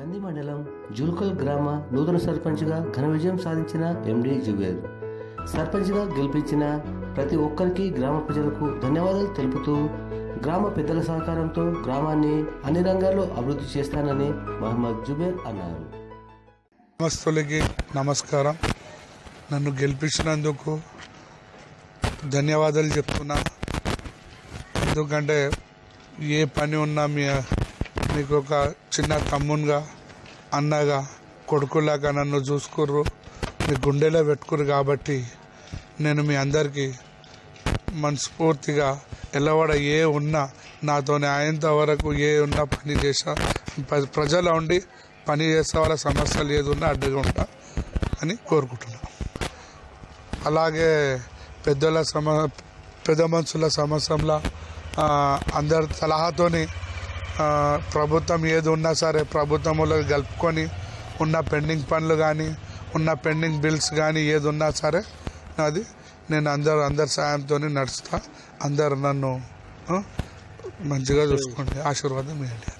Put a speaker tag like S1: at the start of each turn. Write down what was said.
S1: కంది మండలం జుల్కల్ గ్రామ నూతన సర్పంచ్గా ఘన విజయం సాధించిన ఎండి జుబేర్. సర్పంచ్గా గెలిపించిన ప్రతి ఒక్కరికి గ్రామ ప్రజలకు ధన్యవాదాలు తెలుపుతూ గ్రామ పెద్దల సహకారంతో గ్రామాన్ని అన్ని రంగాల్లో అభివృద్ధి చేస్తానని మహమ్మద్ జుబేర్ అన్నారు.
S2: గ్రామస్తులకి నమస్కారం. నన్ను గెలిపించినందుకు ధన్యవాదాలు చెప్తున్నా. ఎందుకంటే ఏ పని ఉన్నా మీ మీకు ఒక చిన్న తమ్మునిగా అన్నగా కొడుకులాగా నన్ను చూసుకుర్రు. మీ గుండెలో పెట్టుకురు కాబట్టి నేను మీ అందరికీ మనస్ఫూర్తిగా ఎల్లవాడ ఏ ఉన్నా నాతో అయ్యేంత వరకు ఏ ఉన్నా పని చేసా ప్ర- ప్రజల ఉండి పని చేసే వాళ్ళ సమస్యలు ఏది ఉన్నా అడ్డుగా ఉంటా అని కోరుకుంటున్నాను అలాగే పెద్దల సమ పెద్ద మనుషుల సమస్యల అందరి సలహాతోని ప్రభుత్వం ఏది ఉన్నా సరే ప్రభుత్వంలో కలుపుకొని ఉన్న పెండింగ్ పనులు కానీ ఉన్న పెండింగ్ బిల్స్ కానీ ఏది ఉన్నా సరే అది నేను అందరు అందరి సాయంతో నడుస్తా. అందరు నన్ను మంచిగా చూసుకోండి. ఆశీర్వాదం ఇవ్వండి.